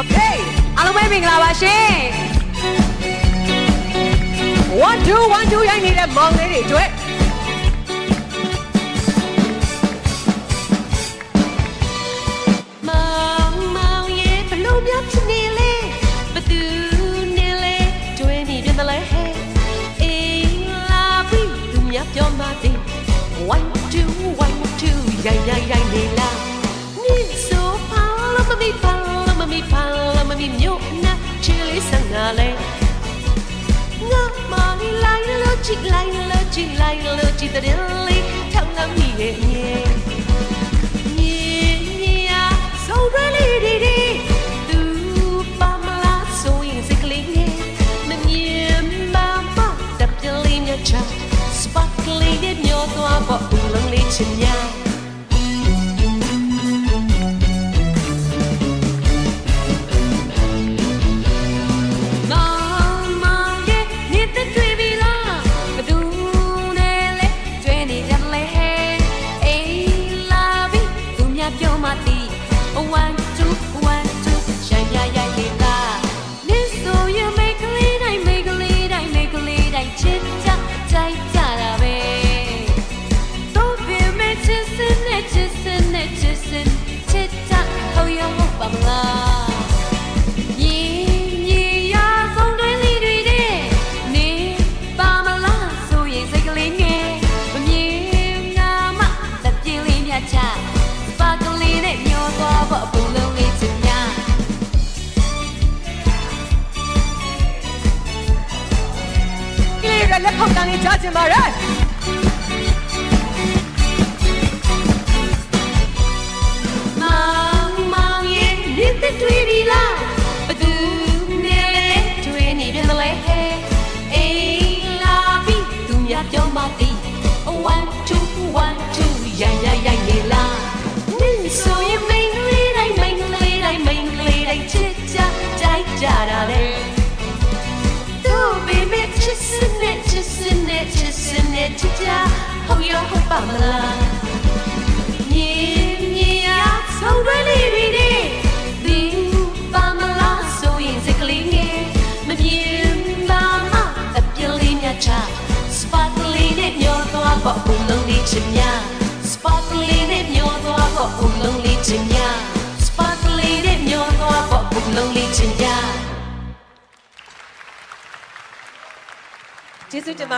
Okay အားလုံးပဲမင်္ဂလာပါရှင်1 2 1 2ရိုက်နေတဲ့မောင်လေးတွေအတွက် ချီလေးစံငါလဲငါမလိုက်လို့ချစ်လိုက်လို့ချစ်လိုက်လို့ချစ်တဲ့လေးထောင်းငါမိရဲ့မြေမြေညာဆုံးရလေးဒီဒီသူပါမလားဆိုရင်စိတ်ကလေးနဲ့မမြင်ပါမတပ်ပြလေးမြချစပတ်ကလေးနဲ့မျောသွားပေါ်ဦးလုံးလေးချင်ညာ ကလေးတွေလက်ထောက်တ နဲ့ချစ်ကြဟောရဟုတ်ပါမလားမြေမြေအားဆုံးရလေးတွေတဲ့ဒီပါမလားဆိုရင်စိတ်ကလေးငယ်မမြင်ပါမအပြင်းလေးမြတ်ချ sparkly နဲ့မျောသွားဖို့ဘုံလုံးလေးချင်များ sparkly နဲ့မျောသွားဖို့ဘုံလုံးလေးချင်များ sparkly နဲ့မျောသွားဖို့ဘုံလုံးလေးချင်များကျေးဇူးတင်ပါ